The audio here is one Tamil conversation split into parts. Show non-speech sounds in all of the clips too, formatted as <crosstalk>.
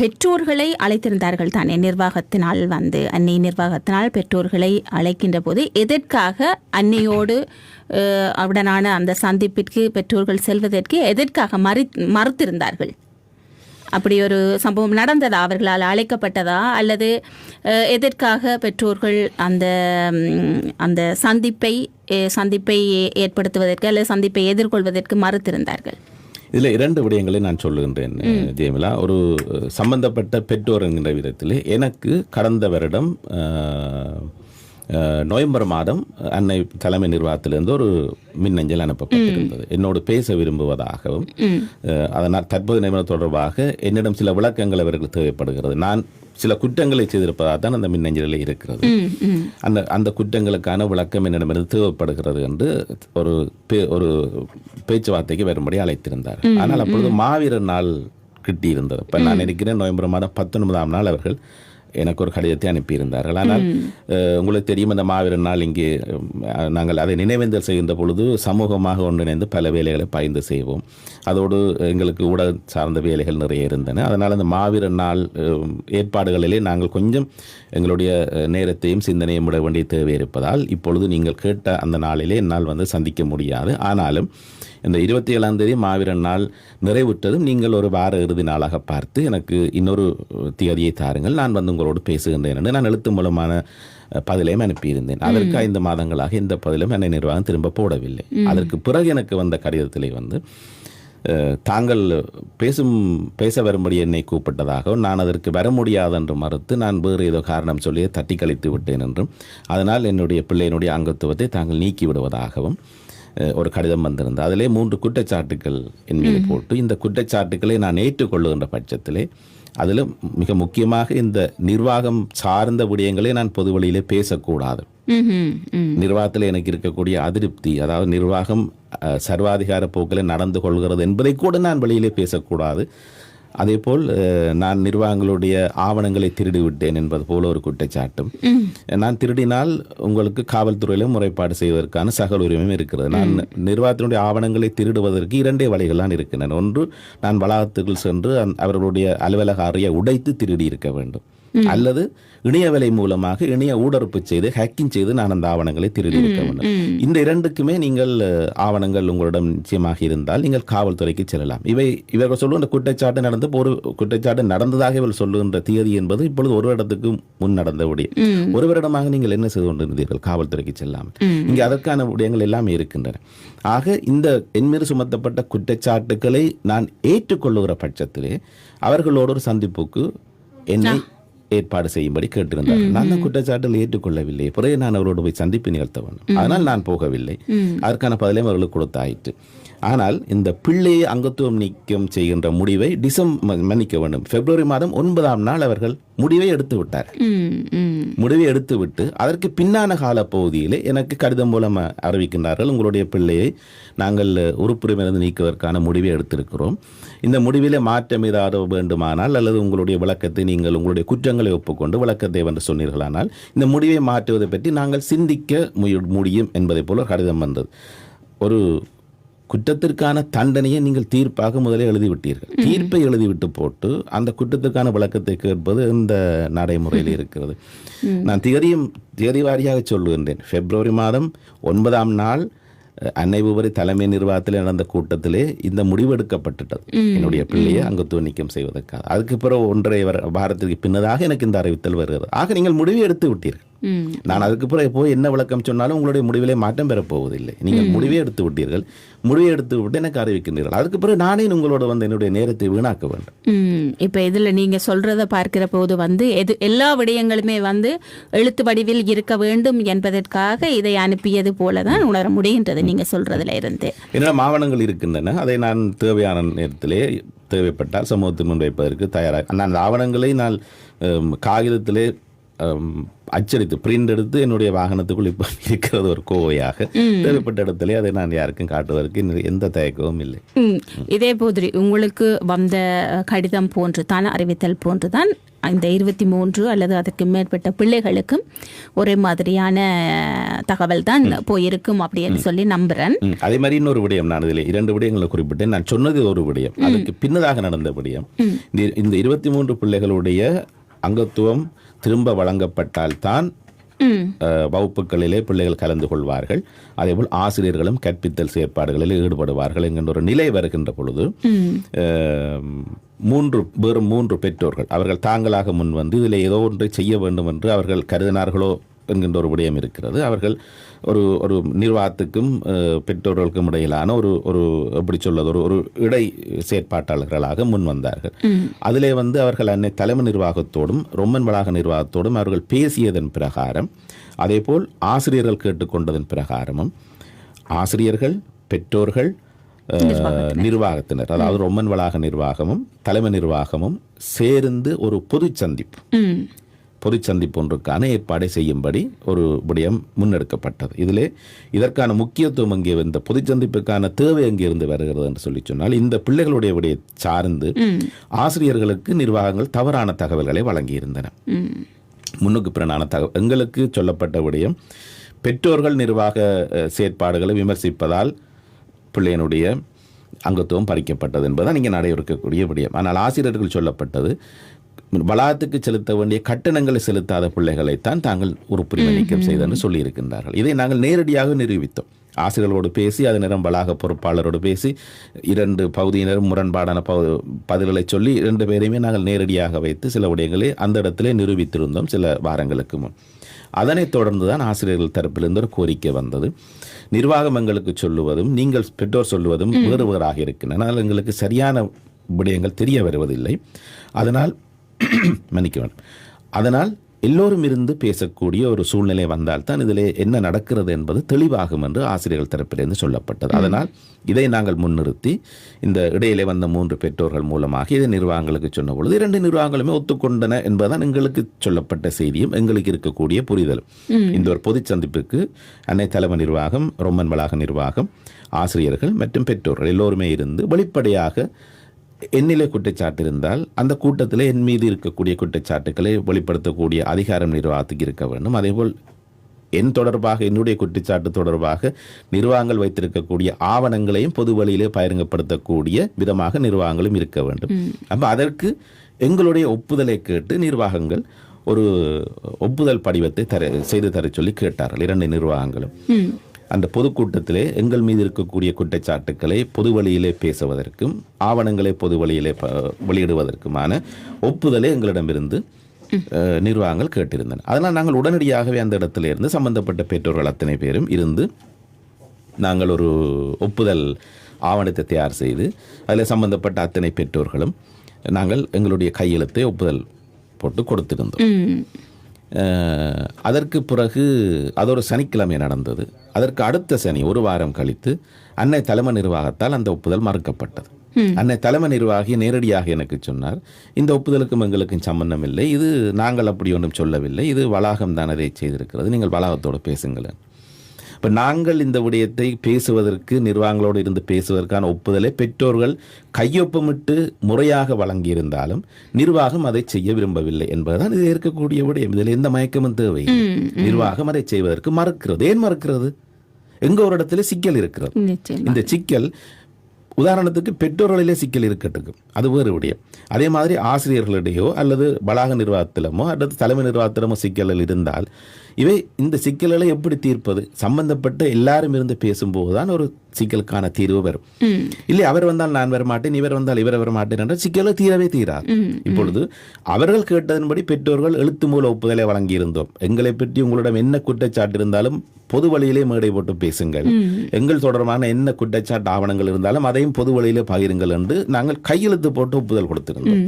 பெற்றோர்களை அழைத்திருந்தார்கள் தானே. நிர்வாகத்தினால் வந்து அன்னை நிர்வாகத்தினால் பெற்றோர்களை அழைக்கின்ற போது எதற்காக அன்னையோடு அஹ், உடனான அந்த சந்திப்பிற்கு பெற்றோர்கள் செல்வதற்கு எதற்காக மறு மறுத்திருந்தார்கள்? அப்படி ஒரு சம்பவம் நடந்ததா? அவர்களால் அழைக்கப்பட்டதா? அல்லது எதற்காக பெற்றோர்கள் அந்த அந்த சந்திப்பை சந்திப்பை ஏ- ஏற்படுத்துவதற்கு அல்லது சந்திப்பை எதிர்கொள்வதற்கு மறுத்திருந்தார்கள்? இதில் இரண்டு விடயங்களை நான் சொல்லுகின்றேன் ஜெயமிலா. ஒரு சம்பந்தப்பட்ட பெற்றோர் என்கின்ற விதத்தில் எனக்கு கடந்த வருடம் நவம்பர் மாதம் அன்னை தலைமை நிர்வாகத்திலிருந்து ஒரு மின்னஞ்சல் அனுப்பப்பட்டிருந்தது. என்னோடு பேச விரும்புவதாகவும் அதனால் தற்போது நியமனம் தொடர்பாக என்னிடம் சில விளக்கங்கள் அவர்களுக்கு தேவைப்படுகிறது. நான் சில குற்றங்களை செய்திருப்பதாக தான் அந்த மின்னஞ்சலில் இருக்கிறது. அந்த அந்த குற்றங்களுக்கான விளக்கம் என்னிடமிருந்து தேவைப்படுகிறது என்று ஒரு ஒரு பேச்சுவார்த்தைக்கு வரும்படி அழைத்திருந்தார். ஆனால் அப்பொழுது மாவீரர் நாள் கிட்டியிருந்தது. இப்போ நான் நினைக்கிறேன் நவம்பர் மாதம் பத்தொன்பதாம் நாள் அவர்கள் எனக்கு ஒரு கடிதத்தை அனுப்பியிருந்தார்கள். ஆனால் உங்களுக்கு தெரியும் அந்த மாவீரர் நாள் இங்கே நாங்கள் அதை நினைவேந்தல் செய்கின்ற பொழுது சமூகமாக ஒன்றிணைந்து பல வேலைகளை பகிர்ந்து செய்வோம். அதோடு எங்களுக்கு ஊடக சார்ந்த வேலைகள் நிறைய இருந்தன. அதனால் அந்த மாவீரர் நாள் ஏற்பாடுகளிலே நாங்கள் கொஞ்சம் எங்களுடைய நேரத்தையும் சிந்தனையும் விட வேண்டிய தேவை இருப்பதால் இப்பொழுது நீங்கள் கேட்ட அந்த நாளிலே என்னால் வந்து சந்திக்க முடியாது. ஆனாலும் இந்த இருபத்தி ஏழாம் தேதி மாவீரன் நாள் நிறைவுற்றதும் நீங்கள் ஒரு வார இறுதி நாளாக பார்த்து எனக்கு இன்னொரு தியதியை தாருங்கள். நான் வந்து உங்களோடு பேசுகின்றேன் என்று நான் எழுத்து மூலமான பதிலையும் அனுப்பியிருந்தேன். அதற்கு ஐந்து மாதங்களாக இந்த பதிலும் என்னை நிர்வாகம் திரும்ப போடவில்லை. அதற்கு பிறகு எனக்கு வந்த கடிதத்திலே வந்து தாங்கள் பேசும் பேச வரும்படி என்னை கூப்பிட்டதாகவும் நான் அதற்கு வர முடியாது என்று மறுத்து நான் வேறு ஏதோ காரணம் சொல்லி தட்டி கழித்து விட்டேன் என்றும் அதனால் என்னுடைய பிள்ளையினுடைய அங்கத்துவத்தை தாங்கள் நீக்கி விடுவதாகவும் ஒரு கடிதம் வந்திருந்தது. அதிலே மூன்று குற்றச்சாட்டுக்கள் என் மீது போட்டு இந்த குற்றச்சாட்டுக்களை நான் ஏற்றுக்கொள்ளுகின்ற பட்சத்திலே அதில் மிக முக்கியமாக இந்த நிர்வாகம் சார்ந்த விடயங்களை நான் பொது வழியிலே பேசக்கூடாது. நிர்வாகத்தில் எனக்கு இருக்கக்கூடிய அதிருப்தி அதாவது நிர்வாகம் சர்வாதிகார போக்கில் நடந்து கொள்கிறது என்பதை கூட நான் வெளியிலே பேசக்கூடாது. அதேபோல் நான் நிர்வாகங்களுடைய ஆவணங்களை திருடி விட்டேன் என்பது போல ஒரு குற்றச்சாட்டும். நான் திருடினால் உங்களுக்கு காவல்துறையிலும் முறைப்பாடு செய்வதற்கான சகல உரிமையும் இருக்கிறது. நான் நிர்வாகத்தினுடைய ஆவணங்களை திருடுவதற்கு இரண்டே வழிகள் தான் இருக்கின்றன. ஒன்று நான் வளாகத்துக்குள் சென்று அவர்களுடைய அலுவலக அறையை உடைத்து திருடி இருக்க வேண்டும். அல்லது இணையவலை மூலமாக இணைய ஊடறுப்பு செய்து ஹேக்கிங் செய்து நான் அந்த ஆவணங்களை திருடி இருக்க வேண்டும். இந்த இரண்டுக்குமே நீங்கள் ஆவணங்கள் உங்களிடம் நிச்சயமாக இருந்தால் நீங்கள் காவல்துறைக்கு செல்லலாம். இவை இவர்கள் சொல்லுகின்ற குற்றச்சாட்டு நடந்து ஒரு குற்றச்சாட்டு நடந்ததாக இவர்கள் சொல்லுகின்ற தேதி என்பது இப்பொழுது ஒரு வருடத்துக்கு முன் நடந்த விடயம் ஒரு வருடமாக நீங்கள் என்ன செய்து கொண்டிருந்தீர்கள் காவல்துறைக்கு செல்லாமல்? இங்கே அதற்கான விடயங்கள் எல்லாமே இருக்கின்றன. ஆக இந்த என் மீது சுமத்தப்பட்ட குற்றச்சாட்டுக்களை நான் ஏற்றுக்கொள்ளுகிற பட்சத்திலே அவர்களோடு ஒரு சந்திப்புக்கு என்னை ஏற்பாடு செய்யும்படி கேட்டிருந்தார். நான் அந்த குற்றச்சாட்டில் ஏற்றுக்கொள்ளவில்லை. பிறகு நான் அவரோடு போய் சந்திப்பு நிகழ்த்த வேண்டும் அதனால் நான் போகவில்லை. அதற்கான பதிலையும் அவர்களுக்கு கொடுத்தாயிற்று. ஆனால் இந்த பிள்ளையை அங்கத்துவம் நீக்கம் செய்கின்ற முடிவை டிசம்பர் மன்னிக்க வேண்டும். பிப்ரவரி மாதம் ஒன்பதாம் நாள் அவர்கள் முடிவை எடுத்து விட்டார். முடிவை எடுத்துவிட்டு அதற்கு பின்னான கால பகுதியிலே எனக்கு கடிதம் மூலம் அறிவிக்கின்றார்கள். உங்களுடைய பிள்ளையை நாங்கள் உறுப்புரிமையிலிருந்து நீக்குவதற்கான முடிவை எடுத்திருக்கிறோம். இந்த முடிவிலே மாற்றம் ஏதாவது வேண்டுமானால் அல்லது உங்களுடைய விளக்கத்தை நீங்கள் உங்களுடைய குற்றங்களை ஒப்புக்கொண்டு விளக்கத்தை என்று சொன்னீர்களானால் இந்த முடிவை மாற்றுவதை பற்றி நாங்கள் சிந்திக்க முடியும் என்பதை போல கடிதம் வந்தது. ஒரு குற்றத்திற்கான தண்டனையை நீங்கள் தீர்ப்பாக முதலே எழுதிவிட்டீர்கள். தீர்ப்பை எழுதிவிட்டு போட்டு அந்த குற்றத்திற்கான விளக்கத்தை கேட்பது இந்த நடைமுறையில் இருக்கிறது. நான் திகதியும் திகதி வாரியாக சொல்லுகின்றேன். பிப்ரவரி மாதம் ஒன்பதாம் நாள் அன்னை விவரி தலைமை நிர்வாகத்தில் நடந்த கூட்டத்திலே இந்த முடிவு எடுக்கப்பட்டுட்டது. என்னுடைய பிள்ளையை அங்கத்துவ நீக்கம் செய்வதற்காக. அதுக்கு பிறகு ஒன்றரை வர- வாரத்திற்கு பின்னதாக எனக்கு இந்த அறிவித்தல் வருகிறது. ஆக நீங்கள் முடிவை எடுத்து விட்டீர்கள். நான் அதுக்கு பிறகு போய் என்ன விளக்கம் சொன்னாலும் உங்களுடைய முடிவிலே மாற்றம் பெறப் போவதில்லை. நீங்கள் முடிவை எடுத்து விட்டீர்கள். முடிவை எடுத்து விட்டு எனக்கு அறிவிக்கின்றீர்கள். அதுக்கு பிறகு நானே உங்களோட வந்து என்னுடைய நேரத்தை வீணாக்க வேண்டும். இப்போ இதில் நீங்கள் சொல்கிறத பார்க்கிற போது வந்து எது எல்லா விடயங்களுமே வந்து எழுத்து வடிவில் இருக்க வேண்டும் என்பதற்காக இதை அனுப்பியது போல தான் உணர முடிகின்றது நீங்கள் சொல்கிறதுல இருந்து. என்னிடம் ஆவணங்கள் இருக்கின்றன. அதை நான் தேவையான நேரத்திலே தேவைப்பட்டால் சமூகத்தில் முன்வைப்பதற்கு தயாராக நான் அந்த ஆவணங்களை நான் காகிதத்திலே அச்சடித்து பிரிண்ட் எடுத்து என்னுடைய வாகனத்துக்குள் இப்போ இருக்கிறது ஒரு கோவையாக. தேவைப்பட்ட இடத்துல அதை நான் யாருக்கும் காட்டுவதற்கு எந்த தயக்கமும் இல்லை. இதே போதிரி உங்களுக்கு வந்த கடிதம் போன்று தான் அறிவித்தல் போன்று தான் இந்த இருபத்தி மூன்று அல்லது அதற்கு மேற்பட்ட பிள்ளைகளுக்கும் ஒரே மாதிரியான தகவல் தான் போயிருக்கும் அப்படின்னு சொல்லி நம்புறேன். அதே மாதிரி இன்னொரு விடயம் நான் இதில் இரண்டு விடயங்களை குறிப்பிட்டேன். நான் சொன்னது ஒரு விடயம். அதுக்கு பின்னதாக நடந்த விடயம். இந்த இருபத்தி மூன்று பிள்ளைகளுடைய அங்கத்துவம் திரும்ப வழங்கப்பட்டால்தான் வகுப்புகளிலே பிள்ளைகள் கலந்து கொள்வார்கள். அதேபோல் ஆசிரியர்களும் கற்பித்தல் செயற்பாடுகளில் ஈடுபடுவார்கள் என்கின்ற ஒரு நிலை வருகின்ற பொழுது மூன்று வெறும் மூன்று பெற்றோர்கள் அவர்கள் தாங்களாக முன் வந்து இதில் ஏதோ ஒன்றை செய்ய வேண்டும் என்று அவர்கள் கருதினார்களோ என்கின்ற ஒரு விடயம் இருக்கிறது. அவர்கள் ஒரு ஒரு நிர்வாகத்துக்கும் பெற்றோர்களுக்கும் இடையிலான ஒரு ஒரு எப்படி சொல்வது ஒரு ஒரு இடை செயற்பாட்டாளர்களாக முன் வந்தார்கள். அதிலே வந்து அவர்கள் அன்னை தலைமை நிர்வாகத்தோடும் ரொம்மன் வளாக நிர்வாகத்தோடும் அவர்கள் பேசியதன் பிரகாரம் அதேபோல் ஆசிரியர்கள் கேட்டுக்கொண்டதன் பிரகாரமும் ஆசிரியர்கள் பெற்றோர்கள் நிர்வாகத்தினர். அதாவது ரொம்மன் வளாக நிர்வாகமும் தலைமை நிர்வாகமும் சேர்ந்து ஒரு பொது சந்திப்பு. ம் பொது சந்திப்பு ஒன்றுக்கான ஏற்பாடை செய்யும்படி ஒரு விடயம் முன்னெடுக்கப்பட்டது. இதிலே இதற்கான முக்கியத்துவம் அங்கே இந்த பொது சந்திப்புக்கான தேவை அங்கிருந்து வருகிறது என்று சொல்லி சொன்னால் இந்த பிள்ளைகளுடைய விடைய சார்ந்து ஆசிரியர்களுக்கு நிர்வாகங்கள் தவறான தகவல்களை வழங்கியிருந்தன. முன்னுக்கு பிறனான தகவல் எங்களுக்கு சொல்லப்பட்ட விடயம் பெற்றோர்கள் நிர்வாக செயற்பாடுகளை விமர்சிப்பதால் பிள்ளையனுடைய அங்கத்துவம் பறிக்கப்பட்டது என்பதுதான் இங்கே நடைபெறக்கூடிய விடயம். ஆனால் ஆசிரியர்கள் சொல்லப்பட்டது வளாகத்துக்கு செலுத்த வேண்டிய கட்டணங்களை செலுத்தாத பிள்ளைகளைத்தான் தாங்கள் உறுப்புரிமை நீக்கம் செய்தென்று சொல்லியிருக்கின்றார்கள். இதை நாங்கள் நேரடியாக நிரூபித்தோம். ஆசிரியர்களோடு பேசி அது நேரம் வளாக பொறுப்பாளரோடு பேசி இரண்டு பகுதியினரும் முரண்பாடான பகு பதில்களை சொல்லி இரண்டு பேரையுமே நாங்கள் நேரடியாக வைத்து சில விடயங்களை அந்த இடத்திலே நிரூபித்திருந்தோம் சில வாரங்களுக்கு முன். அதனைத் தொடர்ந்து தான் ஆசிரியர்கள் தரப்பிலிருந்து ஒரு கோரிக்கை வந்தது. நிர்வாகம் எங்களுக்கு சொல்லுவதும் நீங்கள் பெற்றோர் சொல்லுவதும் வேறு வேறாக இருக்கின்றன. எங்களுக்கு சரியான விடயங்கள் தெரிய வருவதில்லை. அதனால் <clears throat> மன்னிக்க வேண்டும். அதனால் எல்லோரும் இருந்து பேசக்கூடிய ஒரு சூழ்நிலை வந்தால்தான் இதிலே என்ன நடக்கிறது என்பது தெளிவாகும் என்று ஆசிரியர்கள் தரப்பிலிருந்து சொல்லப்பட்டது. அதனால் இதை நாங்கள் முன்னிறுத்தி இந்த இடையிலே வந்த மூன்று பெற்றோர்கள் மூலமாக இதை நிர்வாகங்களுக்கு சொன்ன பொழுது இரண்டு நிர்வாகங்களுமே ஒத்துக்கொண்டன என்பதுதான் எங்களுக்கு சொல்லப்பட்ட செய்தியும் எங்களுக்கு இருக்கக்கூடிய புரிதலும். இந்த ஒரு பொது சந்திப்புக்கு அன்னை தலைமை நிர்வாகம் ரொம்மன் வளாக நிர்வாகம் ஆசிரியர்கள் மற்றும் பெற்றோர்கள் எல்லோருமே இருந்து வெளிப்படையாக என்னிலே குற்றச்சாட்டு இருந்தால் அந்த கூட்டத்தில் என் மீது இருக்கக்கூடிய குற்றச்சாட்டுக்களை வெளிப்படுத்தக்கூடிய அதிகாரம் நிர்வாகத்துக்கு இருக்க வேண்டும். அதேபோல் என் தொடர்பாக என்னுடைய குற்றச்சாட்டு தொடர்பாக நிர்வாகங்கள் வைத்திருக்கக்கூடிய ஆவணங்களையும் பொது வழியிலே பகிரங்கப்படுத்தக்கூடிய விதமாக நிர்வாகங்களும் இருக்க வேண்டும். அப்போ அதற்கு எங்களுடைய ஒப்புதலை கேட்டு நிர்வாகங்கள் ஒரு ஒப்புதல் படிவத்தை தர செய்து தர சொல்லி கேட்டார்கள் இரண்டு நிர்வாகங்களும். அந்த பொதுக்கூட்டத்திலே எங்கள் மீது இருக்கக்கூடிய குற்றச்சாட்டுக்களை பொது வழியிலே பேசுவதற்கும் ஆவணங்களை பொது வழியிலே வெளியிடுவதற்குமான ஒப்புதலை எங்களிடமிருந்து நிர்வாகங்கள் கேட்டிருந்தன. அதனால் நாங்கள் உடனடியாகவே அந்த இடத்துல இருந்து சம்பந்தப்பட்ட பெற்றோர்கள் அத்தனை பேரும் இருந்து நாங்கள் ஒரு ஒப்புதல் ஆவணத்தை தயார் செய்து அதில் சம்பந்தப்பட்ட அத்தனை பெற்றோர்களும் நாங்கள் எங்களுடைய கையெழுத்தை ஒப்புதல் போட்டு கொடுத்திருந்தோம். அதற்கு பிறகு அது ஒரு சனிக்கிழமை நடந்தது. அதற்கு அடுத்த சனி ஒரு வாரம் கழித்து அன்னை தலைமை நிர்வாகத்தால் அந்த ஒப்புதல் மறுக்கப்பட்டது. அன்னை தலைமை நிர்வாகி நேரடியாக எனக்கு சொன்னார் இந்த ஒப்புதலுக்கும் எங்களுக்கும் சம்பந்தம் இல்லை. இது நாங்கள் அப்படி ஒன்றும் சொல்லவில்லை. இது வளாகம் தான் அதை செய்திருக்கிறது. நீங்கள் வளாகத்தோடு பேசுங்களேன் இப்போ நாங்கள் இந்த விடயத்தை பேசுவதற்கு நிர்வாகங்களோடு இருந்து பேசுவதற்கான ஒப்புதலை பெற்றோர்கள் கையொப்பமிட்டு முறையாக வழங்கியிருந்தாலும் நிர்வாகம் அதை செய்ய விரும்பவில்லை என்பதுதான் இது இருக்கக்கூடிய விடயம். இதில் எந்த மயக்கமும் தேவை நிர்வாகம் அதை செய்வதற்கு மறுக்கிறது. ஏன் மறுக்கிறது? எங்க ஒரு இடத்துல சிக்கல் இருக்கிறது. இந்த சிக்கல் உதாரணத்துக்கு பெற்றோர்களிலே சிக்கல் இருக்கட்டும். அது வேறு விடயம். அதே மாதிரி ஆசிரியர்களிடையோ அல்லது வளாக நிர்வாகத்திலமோ அல்லது தலைமை நிர்வாகத்திலமோ சிக்கல்கள் இருந்தால் இவை இந்த சிக்கல்களை எப்படி தீர்ப்பது? சம்பந்தப்பட்ட எல்லாரும் இருந்து பேசும்போது தான் ஒரு சிக்கலுக்கான தீர்வு வரும். இல்லை அவர் வந்தால் நான் வர மாட்டேன் இவர் வந்தால் இவர் வர மாட்டேன் என்ற சிக்கலை தீரவே தீராது. இப்பொழுது அவர்கள் கேட்டதன்படி பெற்றோர்கள் எழுத்து மூல ஒப்புதலை வழங்கியிருந்தோம். எங்களை பற்றி உங்களிடம் என்ன குற்றச்சாட்டு இருந்தாலும் பொது வழியிலே மேடை போட்டு பேசுங்கள். எங்கள் தொடர்பான என்ன குற்றச்சாட்டு ஆவணங்கள் இருந்தாலும் அதையும் பொது வழியிலே பகிருங்கள் என்று நாங்கள் கையெழுத்து போட்டு ஒப்புதல் கொடுத்திருந்தோம்.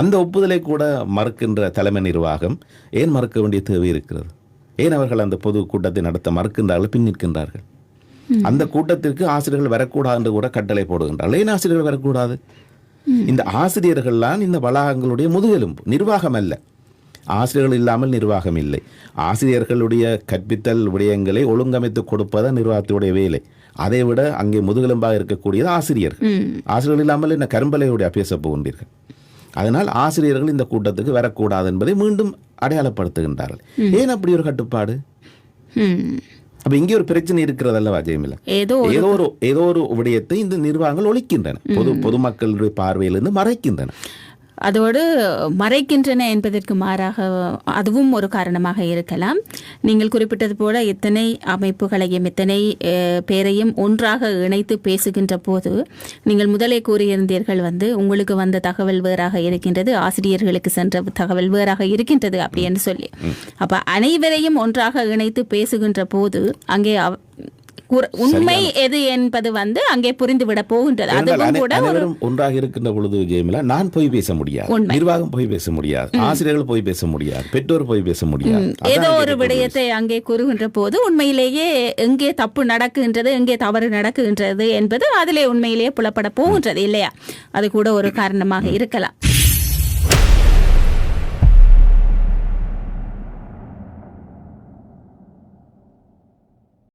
அந்த ஒப்புதலை கூட மறுக்கின்ற தலைமை நிர்வாகம் ஏன் மறுக்க வேண்டிய தேவை இருக்கிறது? ஏன் அவர்கள் அந்த பொது கூட்டத்தை நடத்த மறுக்கின்றார்கள் பின் நிற்கின்றார்கள்? அந்த கூட்டத்திற்கு ஆசிரியர்கள் வரக்கூடாது என்று கூட கட்டளை போடுகின்றார்கள். ஏன் ஆசிரியர்கள் வரக்கூடாது? இந்த ஆசிரியர்கள்லாம் இந்த வளாகங்களுடைய முதுகெலும்பு நிர்வாகம் அல்ல. ஆசிரியர்கள் இல்லாமல் நிர்வாகம் இல்லை. ஆசிரியர்களுடைய கற்பித்தல் விடயங்களை ஒழுங்கமைத்து கொடுப்பது நிர்வாகத்துடைய வேலை. அதை விட அங்கே முதுகெலும்பாக இருக்கக்கூடியது ஆசிரியர்கள். ஆசிரியர்கள் இல்லாமல் என்ன கரும்பலையுடைய பேச போகின்றீர்கள்? அதனால் ஆசிரியர்கள் இந்த கூட்டத்துக்கு வரக்கூடாது என்பதை மீண்டும் அடையாளப்படுத்துகின்றார்கள். ஏன் அப்படி ஒரு கட்டுப்பாடு. அப்ப இங்கே ஒரு பிரச்சனை இருக்கிறது அல்லவா ஜெயமிலா ஏதோ ஏதோ ஒரு ஏதோ ஒரு விடயத்தை இந்த நிர்வாகங்கள் ஒழிக்கின்றன. பொது பொதுமக்களுடைய பார்வையிலிருந்து மறைக்கின்றன. அதோடு மறைக்கின்றன என்பதற்கு மாறாக அதுவும் ஒரு காரணமாக இருக்கலாம். நீங்கள் குறிப்பிட்டது போல இத்தனை அமைப்புகளையும் இத்தனை பேரையும் ஒன்றாக இணைத்து பேசுகின்ற போது நீங்கள் முதலே கூறியிருந்தீர்கள் வந்து உங்களுக்கு வந்த தகவல் வேறாக இருக்கின்றது ஆசிரியர்களுக்கு சென்ற தகவல் வேறாக இருக்கின்றது அப்படின்னு சொல்லி. அப்ப அனைவரையும் ஒன்றாக இணைத்து பேசுகின்ற போது அங்கே உண்மை எது என்பது வந்து அங்கே புரிந்துவிட போகின்றது. ஏனென்றால் அதுவும் கூட ஒன்றாக இருக்கின்ற பொழுது ஜெயமிலா நான் போய் பேச முடியாது. நிர்வாகம் போய் பேச முடியாது. ஆசிரியர்கள் போய் பேச முடியாது. பெற்றோர் போய் பேச முடியாது. ஏதோ ஒரு விடயத்தை அங்கே கூறுகின்ற போது உண்மையிலேயே எங்கே தப்பு நடக்குகின்றது எங்கே தவறு நடக்குகின்றது என்பது அதிலே உண்மையிலேயே புலப்பட போகின்றது இல்லையா? அது கூட ஒரு காரணமாக இருக்கலாம்.